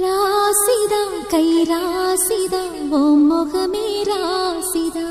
ராசிதா கை ராசிதா ஓ முகமே ராசிதா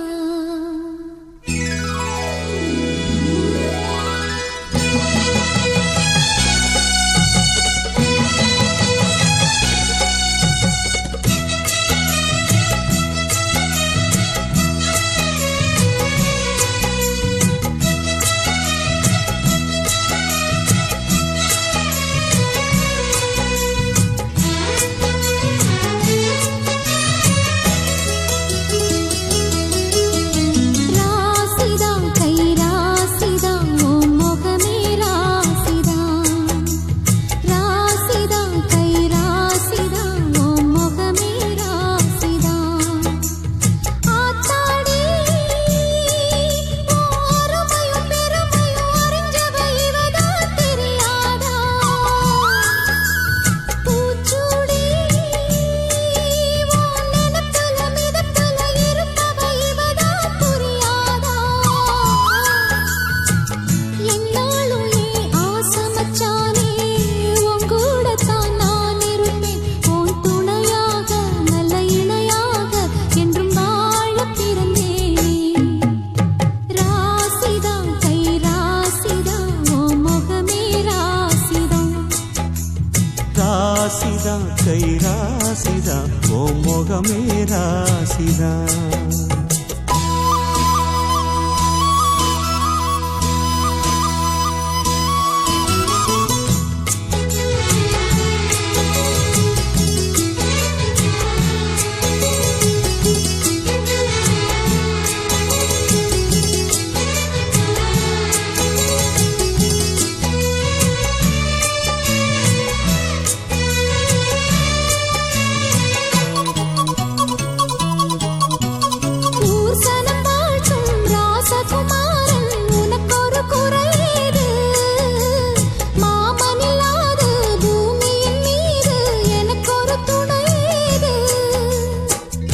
ராசிதா கை ராசிதா ஓ முகமே ராசிதா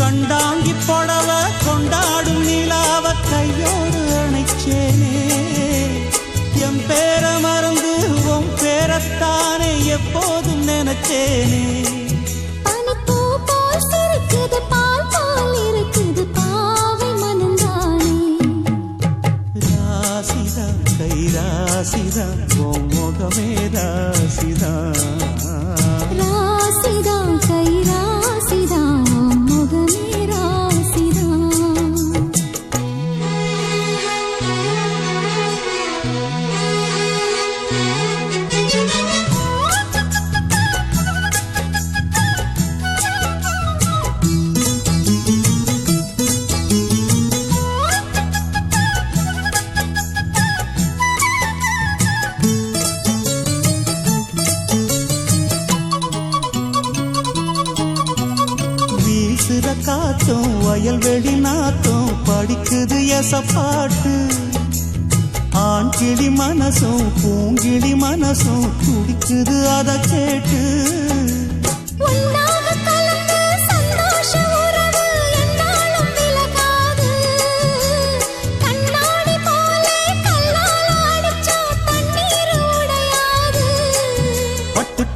கண்டாங்கி புடவ கொண்டாடும் நிலாவ கையோடு அணைச்சேனே. என் பேர மறந்து உன் பேரத்தானே எப்போதும் நினைச்சேனே. ராசிதா கை ராசிதா ஓ முகமே வீசுற காத்தும் வயல்வெளி நாத்தும் படிக்குது எச பாட்டு கிளி மனசும் பூங்கிளி மனசும் துடிக்குது அத கேட்டு.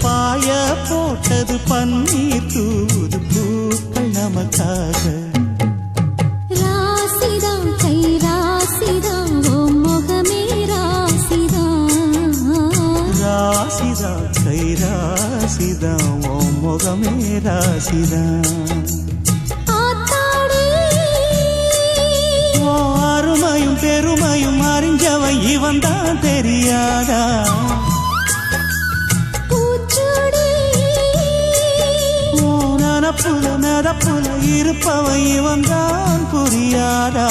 பாய போட்டது பன்னீர் தூது பூக்கள் நமக்காக முகமே ராசிதா ஆத்தாடி. ஓ அருமையும் பெருமையும் அறிஞ்சவன் இவன் தான் தெரியாதா? நனப்புல நடப்புல இருப்பவன் இவன் தான் புரியாதா?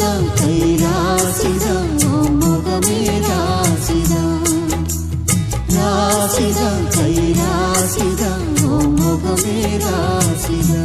ராசிதா கை ராசிதா ஓ முகமே ராசிதா ராசிதா கை ராசிதா ஓ முகமே ராசிதா